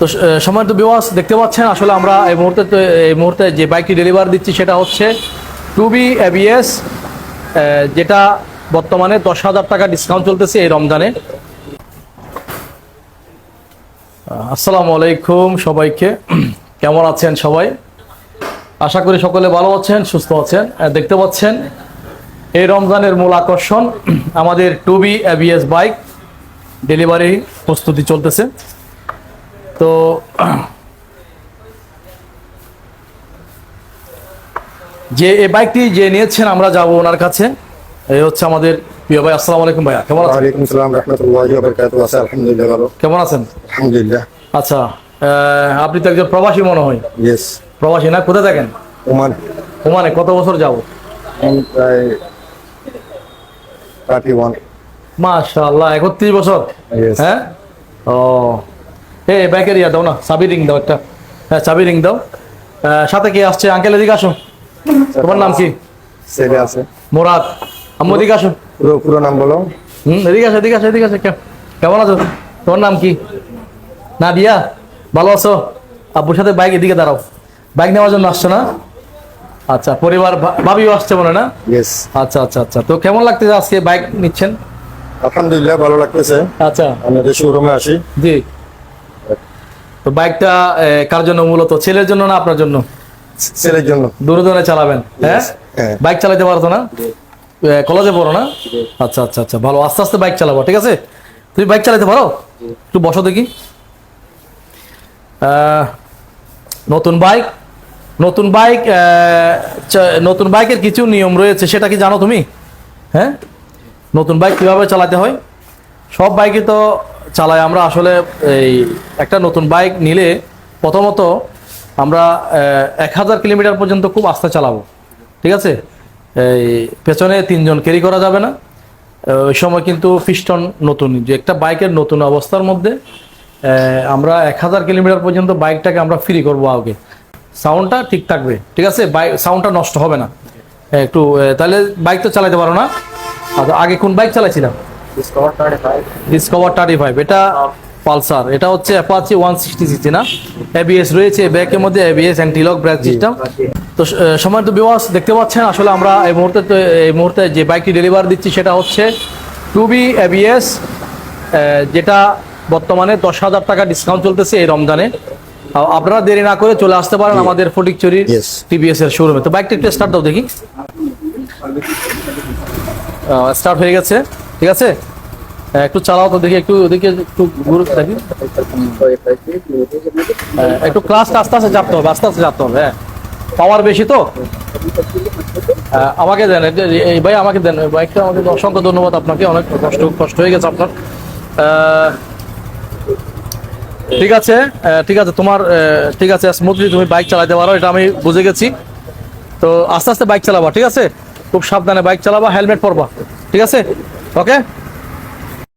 তো সম্মানিত বিওয়াস দেখতে পাচ্ছেন, আসলে আমরা এই মুহূর্তে এই মুহূর্তে যে বাইকটি ডেলিভার দিচ্ছি, সেটা হচ্ছে টু বি এবিএস যেটা বর্তমানে দশ হাজার টাকা ডিসকাউন্ট চলতেছে এই রমজানে। আসসালামু আলাইকুম সবাইকে। কেমন আছেন সবাই? আশা করি সকলে ভালো আছেন, সুস্থ আছেন। দেখতে পাচ্ছেন, এই রমজানের মূল আকর্ষণ, আমাদের to be ABS bike delivery প্রস্তুতি চলতেছে। তো যে এই বাইকটি যে নিয়েছেন আমরা যাব ওনার কাছে। এই হচ্ছে আমাদের প্রিয় ভাই। আসসালামু আলাইকুম ভাইয়া কেমন আছেন? ওয়ালাইকুম সালাম রহমতুল্লাহি ওয়া বারাকাতুহু। আছে আলহামদুলিল্লাহ ভালো। কেমন আছেন? আলহামদুলিল্লাহ। আচ্ছা আহ, আপনি তো একজন প্রবাসী মনে হয়। ইয়েস প্রবাসী না? কোথায় থাকেন? ওমান। ওমানে কত বছর যাব? প্রায় থার্টি ওয়ান মাশাআল্লাহ একত্রিশ বছর। Yes. হ্যাঁ? ও এই বাইকের ইয়া দাও না চাবি রিং দাও একটা। হ্যাঁ চাবি রিং দাও। সাথে কি আসছে? আঙ্কেল এদিকে আসো তোমার নাম কি? ছেলে আছে। মোরাদ। আম্মু এদিকে আসো পুরো পুরো নাম বলো। হুম এদিকে আসো এদিকে আসো এদিকে আসো কেমন আছো? তোমার নাম কি? নাদিয়া। ভালো আছো? আব্বুর সাথে বাইক এদিকে দাঁড়াও। বাইক নেওয়ার জন্য আসছো না? আচ্ছা পরিবার ভাবিও আসছে মনে না? আচ্ছা আচ্ছা আচ্ছা। তো কেমন লাগতেছে আজকে বাইক নিচ্ছেন? আলহামদুলিল্লাহ ভালো লাগতেছে। আচ্ছা। আমাদের শোরুমে আসি। জি। তো বাইকটা কার জন্য? মূলত ছেলের জন্য না আপনার জন্য? ছেলের জন্য। দূরদূরে চালাবেন হ্যাঁ? হ্যাঁ। বাইক চালাতে পারতো না? কলেজে পড়ো না? আচ্ছা আচ্ছা আচ্ছা ভালো। আস্তে আস্তে বাইক চালাবো ঠিক আছে? তুমি বাইক চালাতে পারো? একটু বসো দেখি। নতুন বাইক নতুন বাইক নতুন বাইকের কিছু নিয়ম রয়েছে সেটা কি জানো তুমি? হ্যাঁ? নতুন বাইক কীভাবে চালাতে হয়? সব বাইকে তো চালাই আমরা আসলে এই একটা নতুন বাইক নিলে প্রথমত আমরা এক হাজার কিলোমিটার পর্যন্ত খুব আস্তে চালাবো। ঠিক আছে? এই পেছনে তিনজন ক্যারি করা যাবে না। ওই সময় কিন্তু পিস্টন নতুন। যে একটা বাইকের নতুন অবস্থার মধ্যে আমরা এক হাজার কিলোমিটার পর্যন্ত বাইকটাকে আমরা ফ্রি করব আগে। সাউন্ডটা ঠিক থাকবে। ঠিক আছে? বাইক, সাউন্ডটা নষ্ট হবে না। একটু তাহলে বাইক তো চালাতে পারো না। আচ্ছা আগে কোন বাইক চালাইছিলাম? ডিসকভার থার্টি ফাইভ এটা পালসার এটা হচ্ছে অ্যাপাচি ওয়ান সিক্সটি সিসি না? এবিএস রয়েছে ব্যাকের মধ্যে এবিএস অ্যান্টিলক ব্রেক সিস্টেম তো সম্মানিত বিবাস দেখতে পাচ্ছেন আসলে আমরা এই মুহূর্তে তো এই মুহূর্তে যে বাইকটি ডেলিভার দিচ্ছি সেটা হচ্ছে টু বি এবিএস যেটা বর্তমানে দশ হাজার টাকা ডিসকাউন্ট চলতেছে এই রমজানে। আপনারা দেরি না করে চলে আসতে পারেন আমাদের ফটিকচুরি. টিভিএস এর শোরুমে তো বাইকটা একটু স্টার্ট দাও দেখি। স্টার্ট হয়ে গেছে। ঠিক আছে? একটু চালাও তো দেখি, একটু ওদিকে একটু ঘুরে দেখি। একটু ক্লাস আস্তে আস্তে চাপতে হবে, আস্তে আস্তে চাপতে হবে হ্যাঁ। পাওয়ার বেশি তো? আমাকে দেন, এই- ভাই আমাকে দেন বাইকটা আমাকে অসংখ্য ধন্যবাদ আপনাকে, অনেক কষ্ট কষ্ট হয়ে গেছে আপনার। ঠিক আছে ঠিক আছে, তোমার ঠিক আছে স্মুথলি তুমি বাইক চালাতে পারো, এটা আমি বুঝে গেছি। তো আস্তে আস্তে বাইক চালাবা, ঠিক আছে? খুব সাবধানে বাইক চালাবা হেলমেট পরবা, ঠিক আছে? ഓക്കേ?